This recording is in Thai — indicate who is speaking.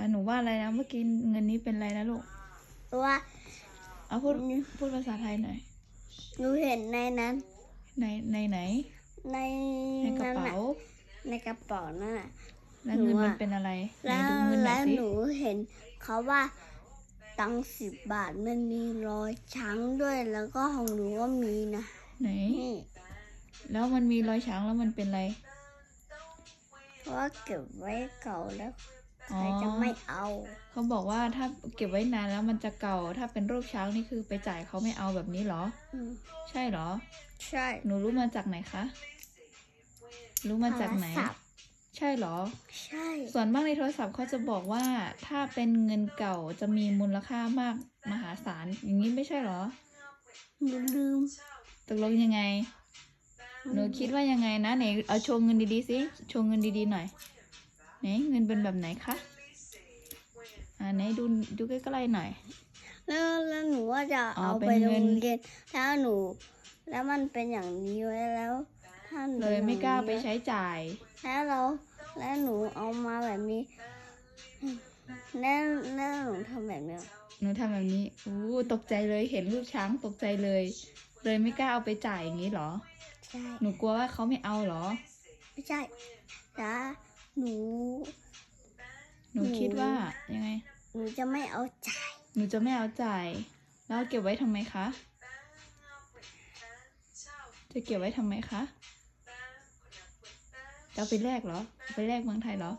Speaker 1: อะหนูว่าอะไรนะเมื่อกี้เงินนี้เป็นอะไรนะลูก
Speaker 2: เพราะว่า
Speaker 1: เอาพูดพูดภาษาไทยหน่อย
Speaker 2: หนูเห็นในนั้น
Speaker 1: ในในไหน
Speaker 2: ใน
Speaker 1: ในกระ
Speaker 2: นั้น
Speaker 1: เป๋า
Speaker 2: น่ะในกระเป๋านั่นน่ะ
Speaker 1: แล้ว
Speaker 2: หนู
Speaker 1: เงินมัน
Speaker 2: อะ
Speaker 1: เป็นอะไรไหน
Speaker 2: แล้ว
Speaker 1: ดูเงินหน่
Speaker 2: แล้
Speaker 1: อยวสิ
Speaker 2: หนูเห็นเขาว่าตังสิบบาทมันมีรอยช้างด้วยแล้วก็ของหนูก็มีนะ
Speaker 1: ไหน
Speaker 2: นี่
Speaker 1: แล้วมันมีรอยช้างแล้วมันเป็นอะไร
Speaker 2: เพราะว่าเก็บไว้เก่าแล้ว
Speaker 1: อ๋อ
Speaker 2: ใครจะไม่เอา
Speaker 1: เขาบอกว่าถ้าเก็บไว้นานแล้วมันจะเก่า ถ้าเป็นรูปช้างนี่คือไปจ่ายเขาไม่เอาแบบนี้เหรอ
Speaker 2: อืม
Speaker 1: ใช่เหรอ
Speaker 2: ใช่
Speaker 1: หนูรู้มาจากไหนคะ รู้มาจากไหน
Speaker 2: โทรศัพท์
Speaker 1: ใช่เหรอ
Speaker 2: ใช่
Speaker 1: ส่วนมากในโทรศัพท์เขาจะบอกว่าถ้าเป็นเงินเก่าจะมีมูลค่ามากมหาศาล อย่างนี้ไม่ใช่เหรอ
Speaker 2: หนูลืม
Speaker 1: ตกลงยังไง หนูคิดว่ายังไงนะไหนเอาโชว์เงินดีๆสิ โชว์เงินดีๆหน่อย ไหนเงินเป็นแบบไหนคะอ่าไหนดูดูใกล้ๆหน่อย
Speaker 2: แล้วแล้วหนูว่าจะ
Speaker 1: อ๋อ
Speaker 2: เอา
Speaker 1: เป็น
Speaker 2: ไปโร
Speaker 1: เงิน
Speaker 2: งเรียนถ้าหนู แล้วมันเป็นอย่างนี้ไว้แล้วถ้าหนู
Speaker 1: เลยไม่กล้าไป
Speaker 2: อย่างนี้
Speaker 1: ใช้จ่าย
Speaker 2: แล้วเราแล้วหนูเอามาแบบนี้แล้วแล้วหนูทำแบบเนี้ย
Speaker 1: หนูทำแบบนี้อู้ตกใจเลยเห็นรูปช้างตกใจเลย เลยไม่กล้าเอาไปจ่ายอย่างนี้เหรอ
Speaker 2: ใช่
Speaker 1: หนูกลัวว่าเขาไม่เอาเหรอ
Speaker 2: ไม่ใช่แต่หนู
Speaker 1: ห นู
Speaker 2: หนู
Speaker 1: คิดว่ายังไง
Speaker 2: หนูจะไม่เอาจ่าย
Speaker 1: หนูจะไม่เอาจ่าย แล้วเก็บไว้ทำไมคะ จะเก็บไว้ทำไมคะจะเอาไปแลกเหรอเอาไปแลกเมืองไทยเหรอ